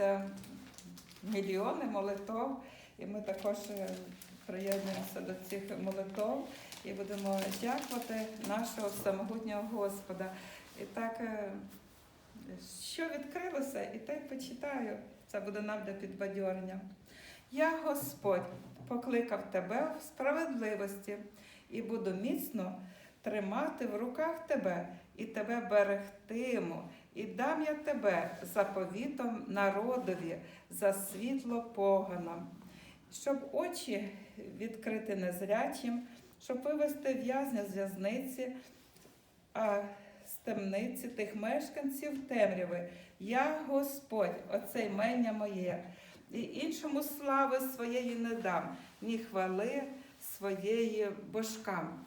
збираються мільйони молитов, і ми також е, приєднуємося до цих молитов і будемо дякувати нашого самогутнього Господа. І так, е, що відкрилося, і те почитаю. Це буде нам для підбадьорення. Я, Господь, покликав тебе в справедливості і буду міцно тримати в руках тебе, і тебе берегтиму, і дам я тебе заповітом народові, за світло поганам, щоб очі відкрити незрячим, щоб вивести в'язня з в'язниці, а з темниці тих мешканців темряви. Я Господь, оце ймення моє, і іншому слави своєї не дам, ні хвали своєї божкам.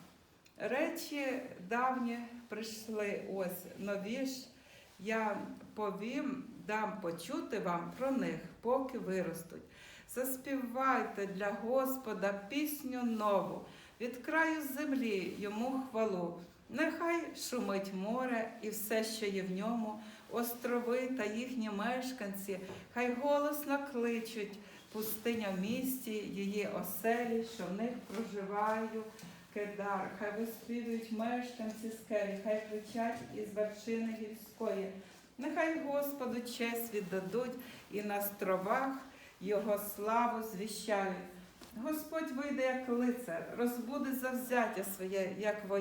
Речі давні прийшли, ось нові ж я повім, дам почути вам про них, поки виростуть. Заспівайте для Господа пісню нову, від краю землі йому хвалу. Нехай шумить море і все, що є в ньому, острови та їхні мешканці, хай голосно кличуть пустиня в місті, її оселі, що в них проживаю. Кедар, хай виспівують мешканці скелі, хай кричать із вершини гірської. Нехай Господу честь віддадуть і на стровах його славу звіщають. Господь вийде як лицар, розбуде завзяття своє, як воїн.